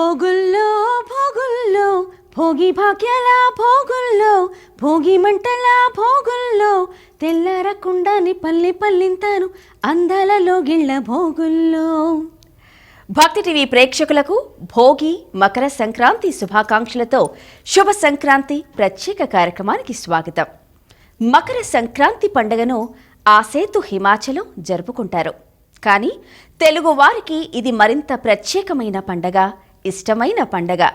భోగుల్లో భోగుల్లో భోగి భాగ్యాల భోగుల్లో భోగి మంటల భోగుల్లో తెల్లరకుండాని పల్లి పల్లింతాను అందాలలో గిళ్ళ భోగుల్లో. భక్తి టీవీ ప్రేక్షకులకు భోగి మకర సంక్రాంతి శుభాకాంక్షలతో శుభ సంక్రాంతి ప్రత్యేక కార్యక్రమానికి స్వాగతం. మకర సంక్రాంతి పండుగను ఆసేతు హిమాచలం జరుపుకుంటారు. కానీ తెలుగు వారికి ఇది మరింత ప్రత్యేకమైన పండగ. ఇష్టమైన పండగ.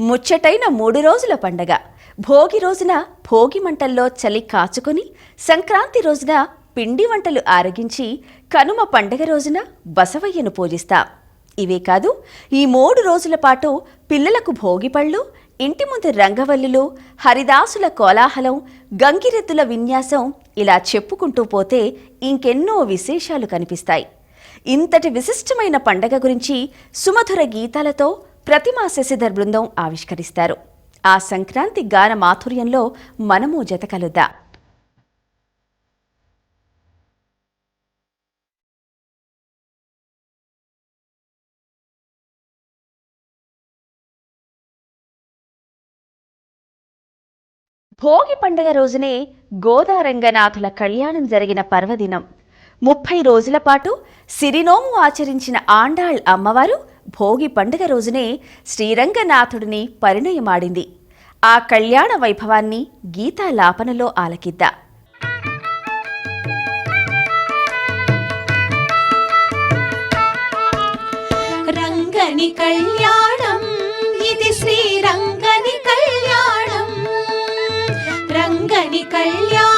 ముచ్చటైన మూడు రోజుల పండగ. భోగి రోజున భోగి మంటల్లో చలి కాచుకొని సంక్రాంతి రోజున పిండి వంటలు ఆరగించి కనుమ పండగ రోజున బసవయ్యను పూజిస్తాం. ఇవే కాదు ఈ మూడు రోజుల పాటు పిల్లలకు భోగిపళ్ళు ఇంటి ముందు రంగవల్లులు హరిదాసుల కోలాహలం గంగిరెద్దుల విన్యాసం ఇలా చెప్పుకుంటూ పోతే ఇంకెన్నో విశేషాలు కనిపిస్తాయి. ఇంతటి విశిష్టమైన పండగ గురించి సుమధుర గీతాలతో ప్రతిమా శశిధర్ బృందం ఆవిష్కరిస్తారు. ఆ సంక్రాంతి గాన మాధుర్యంలో మనము జత కలుద్దాం భోగి పండుగ రోజునే గోదారంగనాథుల కళ్యాణం జరిగిన పర్వదినం. ముప్పై రోజుల పాటు సిరినోము ఆచరించిన ఆండాళ్ అమ్మవారు భోగి పండుగ రోజునే శ్రీరంగనాథుడిని పరిణయమాడింది. ఆ కళ్యాణ వైభవాన్ని గీతాలాపనలో ఆలకిద్దా. రంగని కళ్యాణం ఇది శ్రీరంగని కళ్యాణం. రంగని కళ్యాణం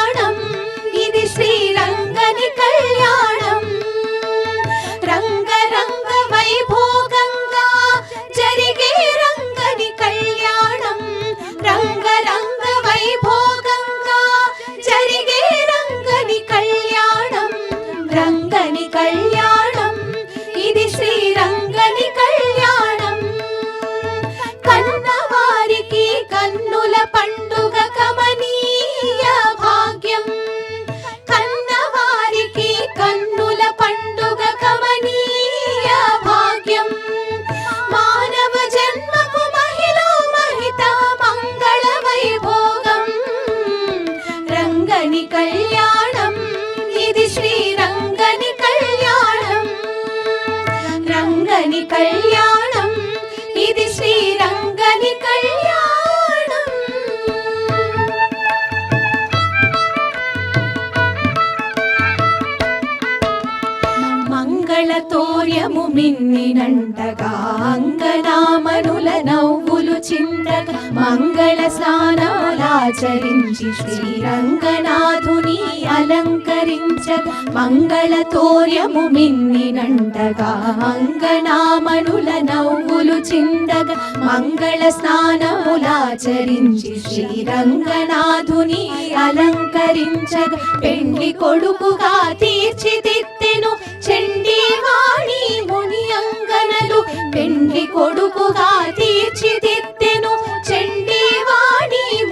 మంగళతోర్యము మిన్నినంటగా అంగనామనుల నవ్వులు చిందగా మంగళ స్నానాలాచరించి శ్రీరంగనాథుని అలంకరించగా మంగళతోర్యము మిన్నినంటగా అంగనామనుల నవ్వులు చిందక మంగళ స్నానములాచరించి శ్రీరంగనాథుని అలంకరించక. పెండ్లి కొడుకుగా తీర్చిదిద్దెను చండీవాణి ముని అంగనలు పెండి కొడుకుగా తీర్చిదిద్దెను. చండీవాణి ముని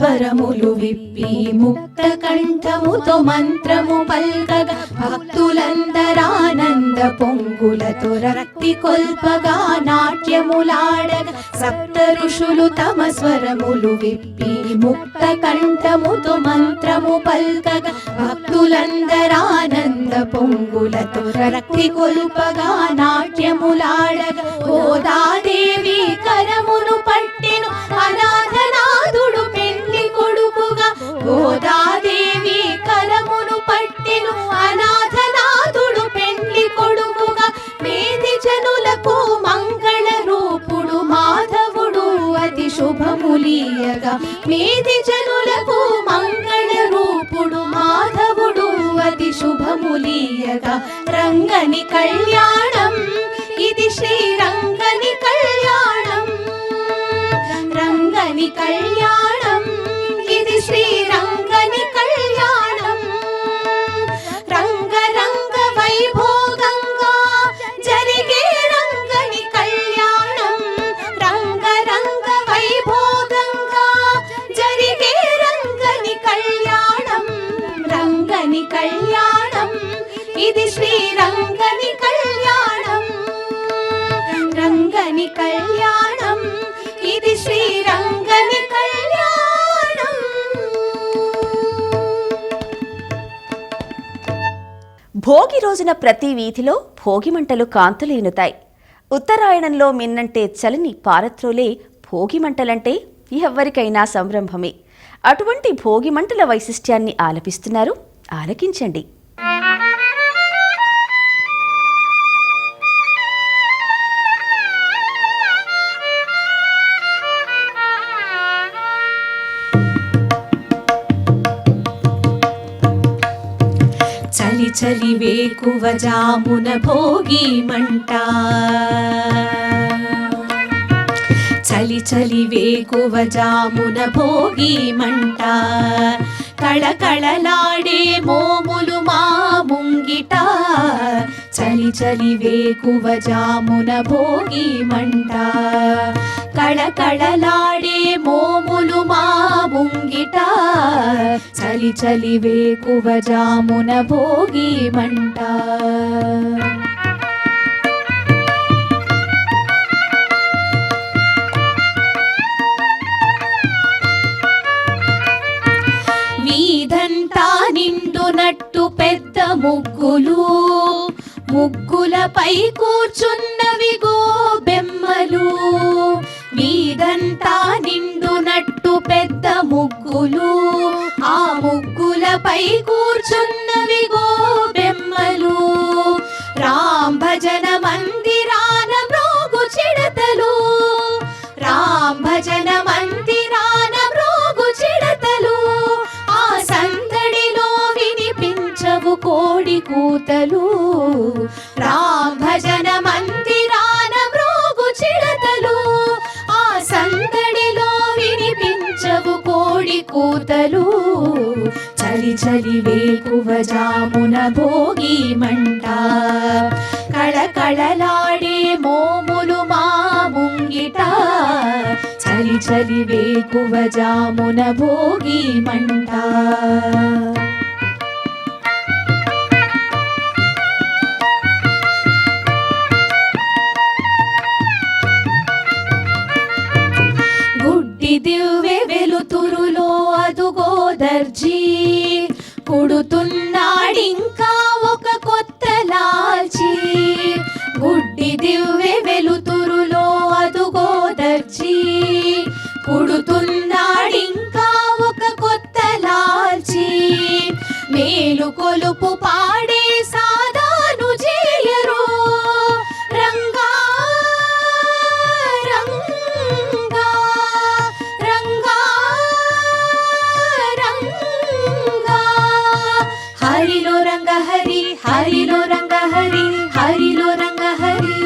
స్వరములు విప్పి ముక్త కంఠముతో మంత్రము పల్కగా భక్తులందరానంద పొంగులతో రక్తి కొల్పగా నాట్యములాడగా సప్త ఋషులు తమ స్వరములు విప్పి ముక్త కంఠముతో మంత్రము పల్కగా భక్తులందరానంద పొంగులతో రక్తి కొల్పగా నాట్యములాడగా గోదాదేవి కరమును పట్టిను అనాథ గోదాదేవి కరమును పట్టెను. అనాథనాథుడు పెండ్లి కొడుకుగా మేది జనులకు మంగళ రూపుడు మాధవుడు అతి శుభములీయగా మేది జనులకు మంగళ రూపుడు మాధవుడు అతి శుభములీయగా రంగని కళ్యాణ భోగి రోజున ప్రతి వీధిలో భోగి మంటలు కాంతులేనుతాయి. ఉత్తరాయణంలో మిన్నంటే చలిని పారత్రోలే భోగి మంటలంటే ఎవరికైనా సంరంభమే. అటువంటి భోగిమంటల వైశిష్ట్యాన్ని ఆలపిస్తున్నారు. ఆలకించండి. చలి చలి జామున భోగి మంట. చలి చలి వేకువ జామున భోగి మంట. కళకళలాడే మోములు మా ముంగిట. చలి చలి వేకువ జామున భోగి మంట. కళకళలాడే మోములు మా ముంగిట. చలి చలి వేకువ జామున భోగి మంట. వీధంతా నిండునట్టు పెద్ద ముగ్గులు. ముగ్గులపై కూర్చున్నవి గోబెమ్మలు ఇదంతా నిండునట్టు పెద్ద ముగ్గులు. ఆ ముగ్గులపై కూర్చున్నవి బెమ్మలు రామ్ భజన మందిరాన మ్రోగు చిడతలు. రామ్ భజన మందిరాన మ్రోగు చిడతలు. ఆ సందడిలో వినిపించవు కోడి కూతలు. కూతలు చలి చలి వేకువ జామున భోగి మంట. కళకళలాడే మోములు మా ముంగిట. చలి చలి వేకువ జామున భోగి మంట. নতুন హరిలో రంగ హరి హరిలో రంగ హరి.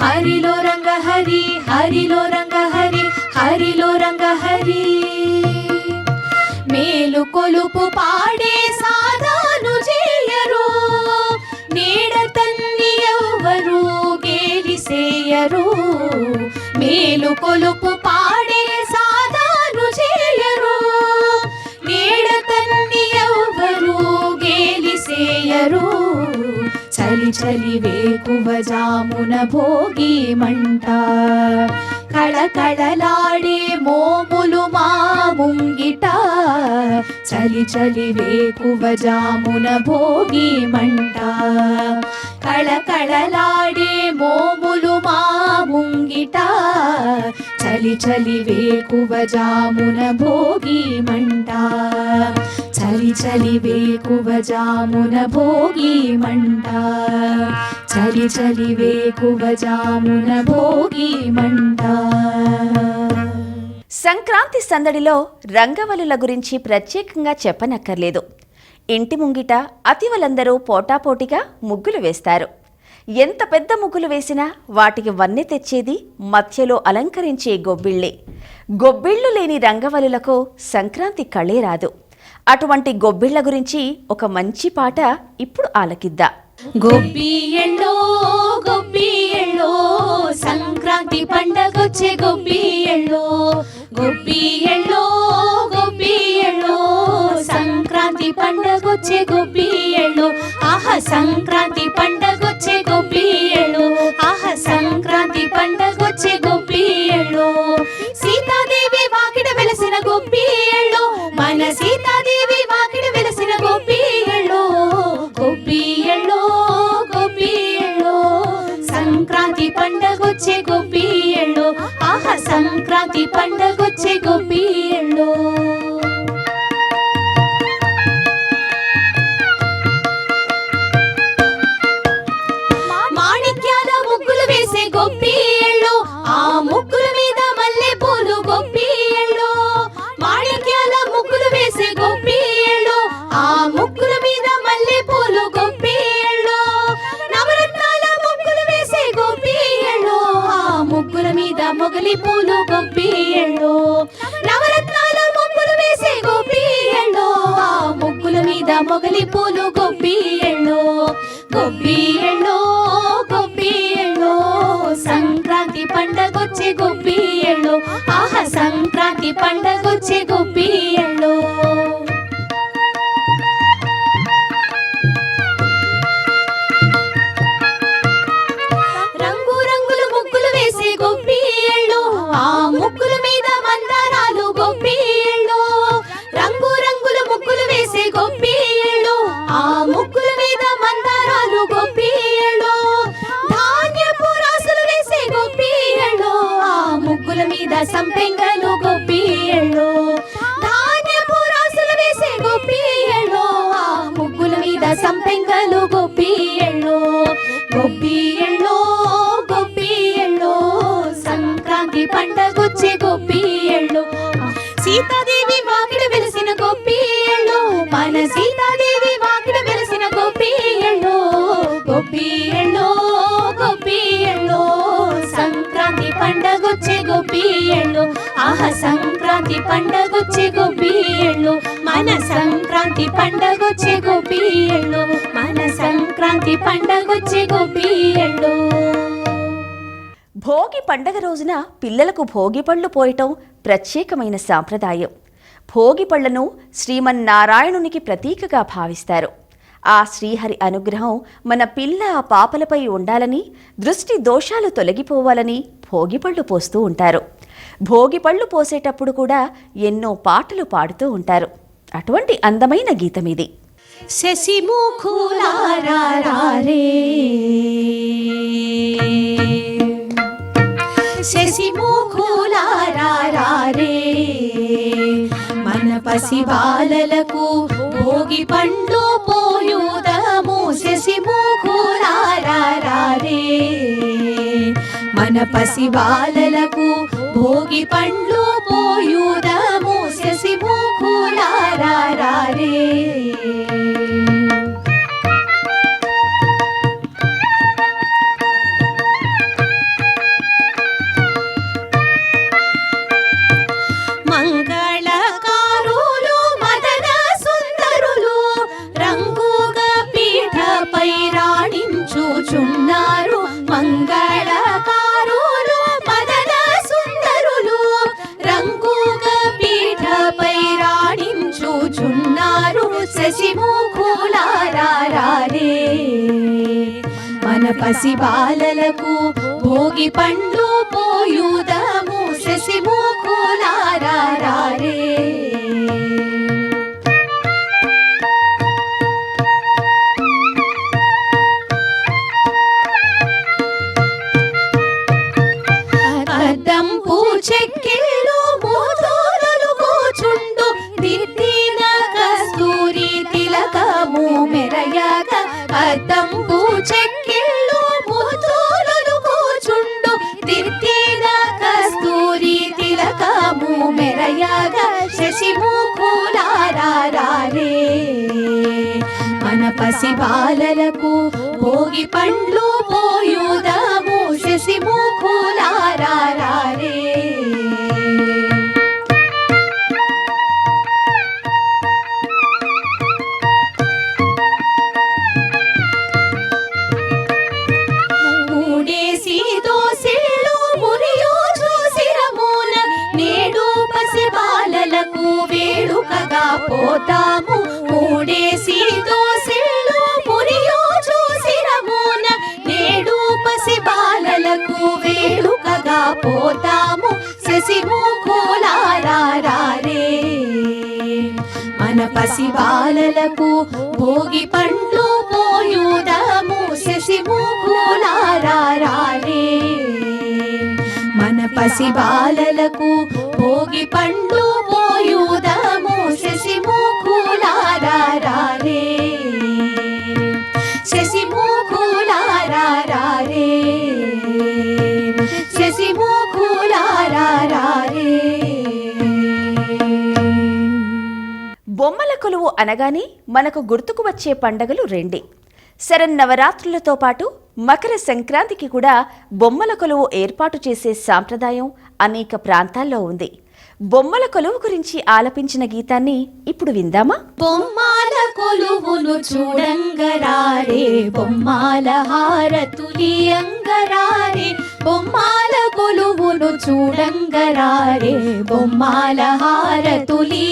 హరిలో రంగ హరి హరిలో రంగ హరి హరిలో రంగ హరి. మేలు కొలుపు పాడే సాధాను చేయరు నీడ తన్ని ఎవ్వరు గేలిసేయరు మేలు కొలుపు చలివేకువజామున చలి భోగి మంట. కళకళలాడే మోములు మా ముంగిట. చలి చలివేకువజామున వేకువ భోగి మంట. కళకళలాడే మోములు మా ముంగిట. చలి చలివేకువజామున వేకువ జామున భోగి మంట. చలి చలి వేకువ జామున భోగి మంట. చలి చలి జామున భోగి మంట. సంక్రాంతి సందడిలో రంగవల్లుల గురించి ప్రత్యేకంగా చెప్పనక్కర్లేదు. ఇంటి ముంగిట అతివలందరూ పోటాపోటీగా ముగ్గులు వేస్తారు. ఎంత పెద్ద ముగ్గులు వేసినా వాటికి వన్నె తెచ్చేది మధ్యలో అలంకరించే గొబ్బిళ్ళే. గొబ్బిళ్ళు లేని రంగవల్లులకు సంక్రాంతి కళే రాదు. అటువంటి గొబ్బిళ్ళ గురించి ఒక మంచి పాట ఇప్పుడు ఆలకిద్దా. గొబ్బియళ్ళో గొబ్బియళ్ళో సంక్రాంతి పండగొచ్చే గొబ్బియళ్ళో గొబ్బి ఎళ్ళో పండగొచ్చే గొబ్బియళ్ళో ఆహ సంక్రాంతి పండగొచ్చే గొబ్బియళ్ళో ఆహ సంక్రాంతి పండగొచ్చే గొబ్బియళ్ళో సీతాదేవి వాకిట వెలసిన గొబ్బియళ్ళో మన సీతాదేవి వాకిట వెలసిన గొబ్బియళ్ళో గొబ్బియళ్ళో గొబ్బియళ్ళో సంక్రాంతి పండగొచ్చే గొబ్బియళ్ళో ఆహ సంక్రాంతి పండగొచ్చే గొబ్బియళ్ళో సంక్రాంతి పండగొచ్చే గొబ్బియళ్ళు మన సంక్రాంతి పండగొచ్చే గొబ్బియళ్ళు మన సంక్రాంతి పండగొచ్చే గొబ్బియళ్ళు భోగి పండగ రోజున పిల్లలకు భోగి పళ్ళు పోయటం ప్రత్యేకమైన సాంప్రదాయం. భోగి పళ్ళను శ్రీమన్నారాయణునికి ప్రతీకగా భావిస్తారు. ఆ శ్రీహరి అనుగ్రహం మన పిల్ల పాపలపై ఉండాలని దృష్టి దోషాలు తొలగిపోవాలని భోగిపళ్ళు పోస్తూ ఉంటారు. భోగి పళ్ళు పోసేటప్పుడు కూడా ఎన్నో పాటలు పాడుతూ ఉంటారు. అటువంటి అందమైన గీతం ఇది. శశిముఖులారారే శశిముఖులారారే మన పసి బాలలకు భోగి పండు పోయుదము. శశిముఖులారారే మన పసి బాలలకు భోగి పండ్లు పోయుదము శశిముఖులారారే మంగళకారులు పసిబాలలకు భోగి పండు పండ్లు శశి బాలలకు భోగి పండ్లు పోయుదము శశి ముఖులారే మన పసి బాలలకు భోగి పండ్లు బొమ్మల కొలువు అనగానే మనకు గుర్తుకు వచ్చే పండగలు రెండే. శరన్నవరాత్రులతో పాటు మకర సంక్రాంతికి కూడా బొమ్మల కొలువు ఏర్పాటు చేసే సాంప్రదాయం అనేక ప్రాంతాల్లో ఉంది. బొమ్మల కొలువు గురించి ఆలపించిన గీతాన్ని ఇప్పుడు విందామా? బొమ్మాల కొలువును చూడంగరారే బొమ్మల హారతులి అంగరారే బొమ్మాల కొలువును చూడంగరారే బొమ్మల హారతులి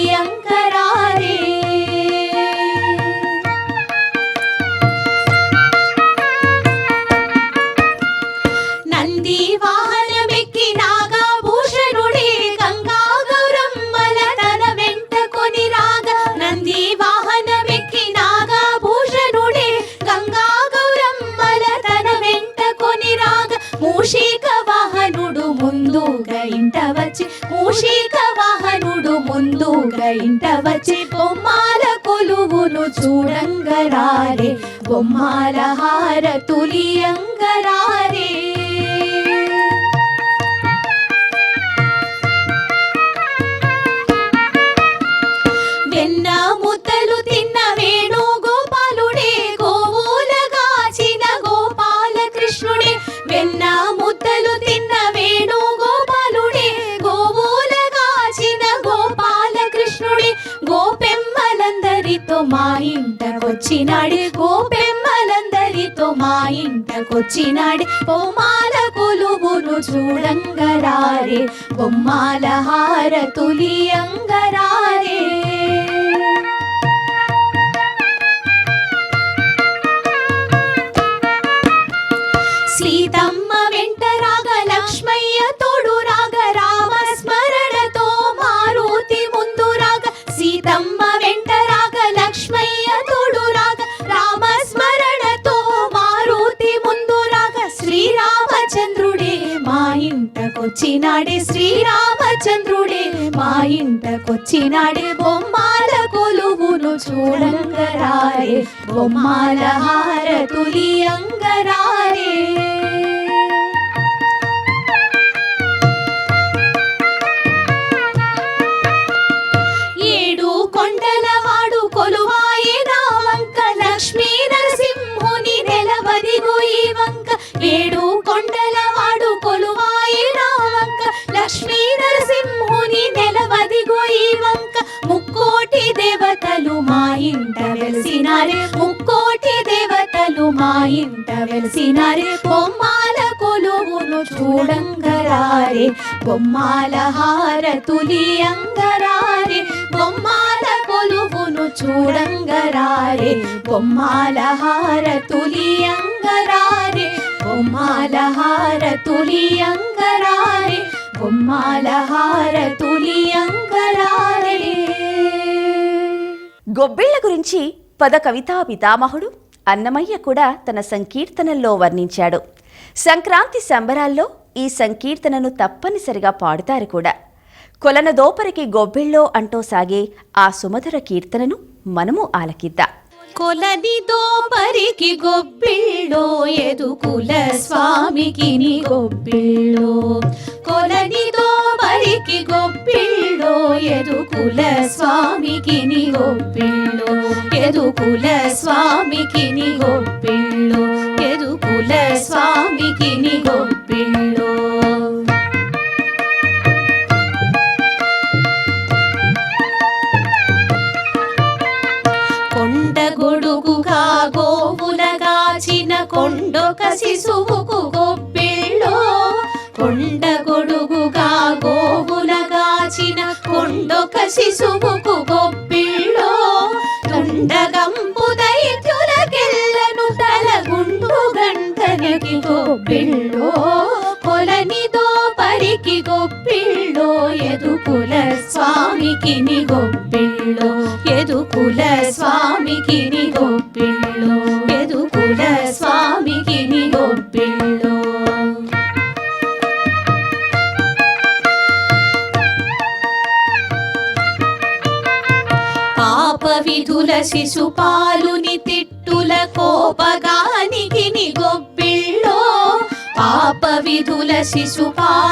గోపెమ్మలందరితో మా ఇంటకొచ్చినాడే. గోపెమ్మలందరితో మా ఇంటకొచ్చినాడు. బొమ్మాల కొలువును చూడంగరారే. బొమ్మాల హారతులి ఇంటకొచ్చినాడే శ్రీరామచంద్రుడే మా ఇంటకొచ్చినాడే బొమ్మాల కొలువును చూడంగరారే బొమ్మాల హారతులి అంగరారే. ఏడు కొండల వాడు లక్ష్మీ నరసింహుని నెలవదిగో ఈ వంక. ముక్కోటి దేవతలు మా ఇంట వెలిసినారే. ముక్కోటి దేవతలు మా ఇంట వెలిసినారే. బొమ్మాల కొలువును చూడంగరారే. బొమ్మాల హారతులి అంగరారే. బొమ్మాల కొలువును చూడంగరారే. బొమ్మాల హారతులి అంగరారే. బొమ్మాల హారతులి గొబ్బిళ్ళ గురించి పద కవితా పితామహుడు అన్నమయ్య కూడా తన సంకీర్తనల్లో వర్ణించాడు. సంక్రాంతి సంబరాల్లో ఈ సంకీర్తనను తప్పనిసరిగా పాడుతారు కూడా. కొలన దోపరికి గొబ్బిళ్ళో అంటూ సాగే ఆ సుమధుర కీర్తనను మనము ఆలకిద్దాం. కొలని దోపరికి గొప్పిళ్ళో ఎదుకుల స్వామికి నీ గొప్పిళ్ళో. కొలని దోపరికి గొప్పిళ్ళో ఎదుకుల స్వామికి నీ గొప్పిళ్ళో. ఎదుకుల స్వామి స్వామికి ని గొప్పిళ్ళు ఎదుకుల స్వామికి ని శిశువుకు గొప్పిళ్ళో కొండ గొడుగుగా గోవులగాచిన కొండొక శిశువుకు గొప్పిళ్ళో తుండగంపు దైత్యులకెల్లను తలగుండు గంటలకి గొప్పిళ్ళో కొలనిదో పరికి గొప్పిళ్ళో ఎదుకుల స్వామికి ని శిశుపాలుని తిట్టుల కోపగానికి ని పాప విధుల శిశుపాలు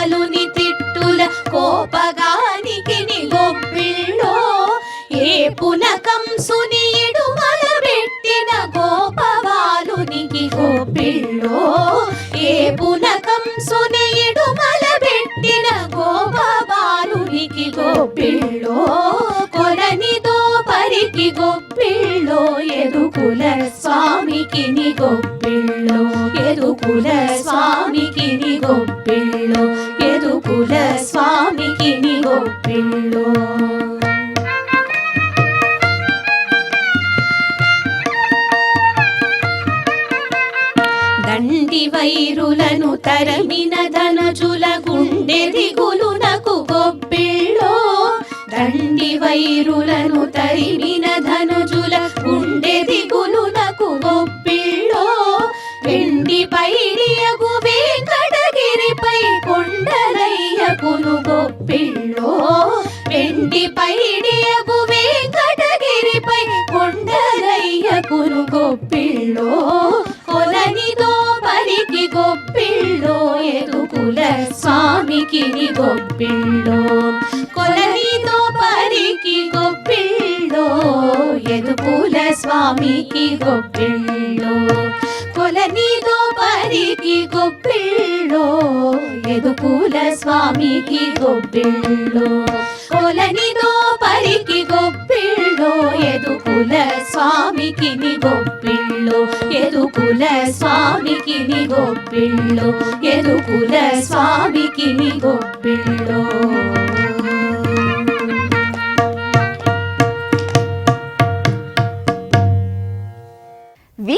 ఎదుకుల స్వామికి ని ఎదుకుల స్వామికి ని దండి వైరులను తరమిన ధనజుల గుండె దిగులునకు గొప్పిళ్ళు. దండి వైరులను తరిమి గొప్పిళ్ళో కొలనిదో పరికి గొప్పిళ్ళు ఎదుకూల స్వామికి గొప్పిళ్ళో కొలనిదో పరికి గొప్పిళ్ళు ఎదుకుల స్వామికి ని గొప్పిళ్ళో ఎదుకుల స్వామికి ని ఎదుకుల స్వామికి ని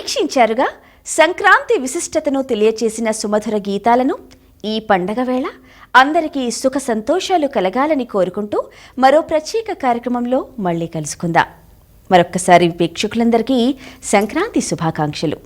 వీక్షించారుగా సంక్రాంతి విశిష్టతను తెలియచేసిన సుమధుర గీతాలను ఈ పండగ వేళ అందరికీ సుఖ సంతోషాలు కలగాలని కోరుకుంటూ మరో ప్రత్యేక కార్యక్రమంలో మళ్ళీ కలుసుకుందాం. మరొక్కసారి ప్రేక్షకులందరికీ సంక్రాంతి శుభాకాంక్షలు.